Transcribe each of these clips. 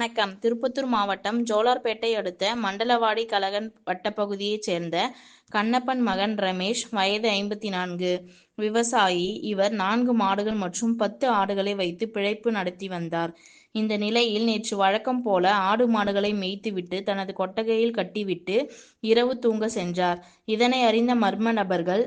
வணக்கம். திருப்பத்தூர் மாவட்டம் ஜோலார்பேட்டை அடுத்த மண்டலவாடி கலகன் வட்டப்பகுதியைச் சேர்ந்த கண்ணப்பன் மகன் ரமேஷ் வயது ஐம்பத்தி நான்கு விவசாயி. இவர் நான்கு மாடுகள் மற்றும் பத்து ஆடுகளை வைத்து பிழைப்பு நடத்தி வந்தார். இந்த நிலையில் நேற்று வழக்கம் போல ஆடு மாடுகளை மேய்த்துவிட்டு தனது கொட்டகையில் கட்டிவிட்டு இரவு தூங்க சென்றார். இதனை அறிந்த மர்ம நபர்கள்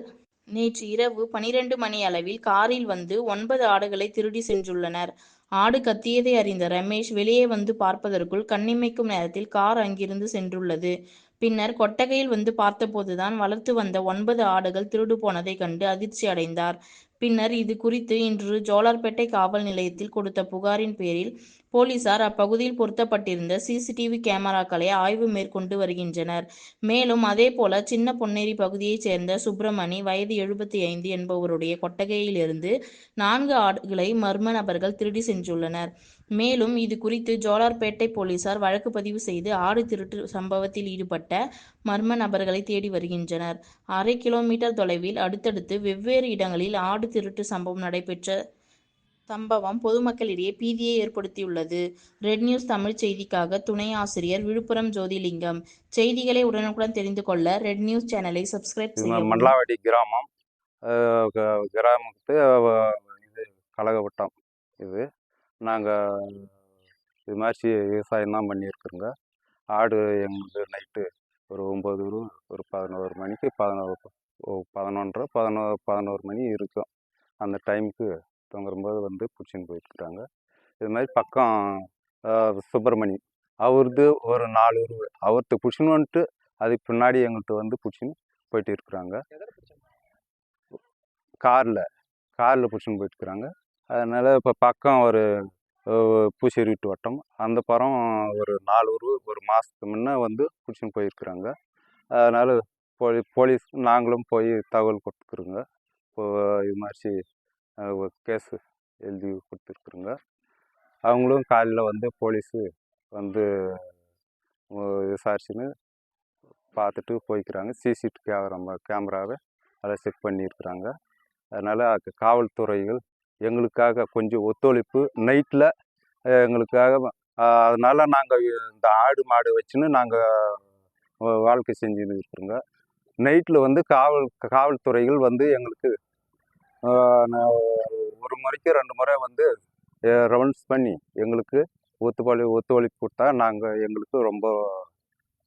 நேற்று இரவு பனிரெண்டு மணி அளவில் காரில் வந்து ஒன்பது ஆடுகளை திருடி சென்றுள்ளனர். ஆடு கத்தியதை அறிந்த ரமேஷ் வெளியே வந்து பார்ப்பதற்குள் கண்ணிமைக்கும் நேரத்தில் கார் அங்கிருந்து சென்றுள்ளது. பின்னர் கொட்டகையில் வந்து பார்த்தபோதுதான் வளர்த்து வந்த ஒன்பது ஆடுகள் திருடு போனதை கண்டு அதிர்ச்சி அடைந்தார் பின்னர் இது குறித்து இன்று ஜோலார்பேட்டை காவல் நிலையத்தில் கொடுத்த புகாரின் பேரில் போலீசார் அப்பகுதியில் பொருத்தப்பட்டிருந்த சிசிடிவி கேமராக்களை ஆய்வு மேற்கொண்டு வருகின்றனர். மேலும் அதேபோல சின்ன பொன்னேரி பகுதியைச் சேர்ந்த சுப்பிரமணி வயது எழுபத்தி ஐந்து என்பவருடைய கொட்டகையிலிருந்து நான்கு ஆடுகளை மர்ம நபர்கள் திருடி சென்றுள்ளனர். மேலும் இது குறித்து ஜோலார்பேட்டை போலீசார் வழக்கு பதிவு செய்து ஆடு திருட்டு சம்பவத்தில் ஈடுபட்ட மர்ம நபர்களை தேடி வருகின்றனர். அரை கிலோமீட்டர் தொலைவில் அடுத்தடுத்து வெவ்வேறு இடங்களில் ஆடு திருட்டு சம்பவம் நடைபெற்ற சம்பவம் பொதுமக்களிடையே பீதியை ஏற்படுத்தியுள்ளது. ரெட் நியூஸ் தமிழ் செய்திக்காக துணை ஆசிரியர் விழுப்புரம் ஜோதிலிங்கம். செய்திகளை உடனுக்குடன் தெரிந்து கொள்ள ரெட் நியூஸ் சேனலை சப்ஸ்கிரைப் இது செய்யவும். மண்டலாவடி கிராமம். கிராமத்து இது கலகவட்டம் இது. நாங்கள் இது மாதிரி விவசாயம் தான் பண்ணியிருக்கிறோங்க ஆடு எங்களுக்கு நைட்டு ஒரு ஒம்பது ஒரு பதினோரு மணிக்கு பதினோரு பதினொன்றரை பதினோரு பதினோரு மணி இருக்கும். அந்த டைமுக்கு தூங்கும்போது வந்து பிடிச்சின்னு போயிருக்கிறாங்க இது மாதிரி பக்கம் சுப்பிரமணி. அவரது ஒரு நாலு உருவு அவர்கிட்ட பிடிச்சின்னு வந்துட்டு அதுக்கு பின்னாடி எங்கள்கிட்ட வந்து பிடிச்சின்னு போயிட்டு இருக்கிறாங்க காரில் காரில் பிடிச்சின்னு போயிட்டுருக்குறாங்க. அதனால் இப்போ பக்கம் ஒரு அஹ், பூச்சேரி வீட்டு வட்டம். அந்த படம் ஒரு நாலு உருவு ஒரு மாதத்துக்கு முன்னே வந்து பிடிச்சின்னு போயிருக்கிறாங்க. அதனால் போலீ போலீஸ் நாங்களும் போய் தகவல் கொடுத்துக்குறோங்க. இப்போ இது மாதிரி கேஸு எழுதி கொடுத்துருக்குறோங்க. அவங்களும் காலையில் வந்து போலீஸு வந்து விசாரிச்சுன்னு பார்த்துட்டு போய்க்கிறாங்க. சிசிடி கேமரா கேமராவை அதை செக் பண்ணியிருக்கிறாங்க. அதனால் காவல்துறைகள் எங்களுக்காக கொஞ்சம் ஒத்துழைப்பு நைட்டில் எங்களுக்காக அதனால் நாங்கள் இந்த ஆடு மாடு வச்சுன்னு நாங்கள் வாழ்க்கை செஞ்சுன்னு இருக்கிறோங்க. நைட்டில் வந்து காவல் காவல்துறைகள் வந்து எங்களுக்கு ஒரு முறைக்கு ரெண்டு முறை வந்து ரவுண்ட்ஸ் பண்ணி எங்களுக்கு ஒத்துழைப்பு ஒத்துழைப்பு கொடுத்தா நாங்கள் எங்களுக்கு ரொம்ப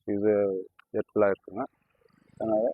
இது ஹெல்ப்ஃபுல்லாக இருக்குங்க அதனால்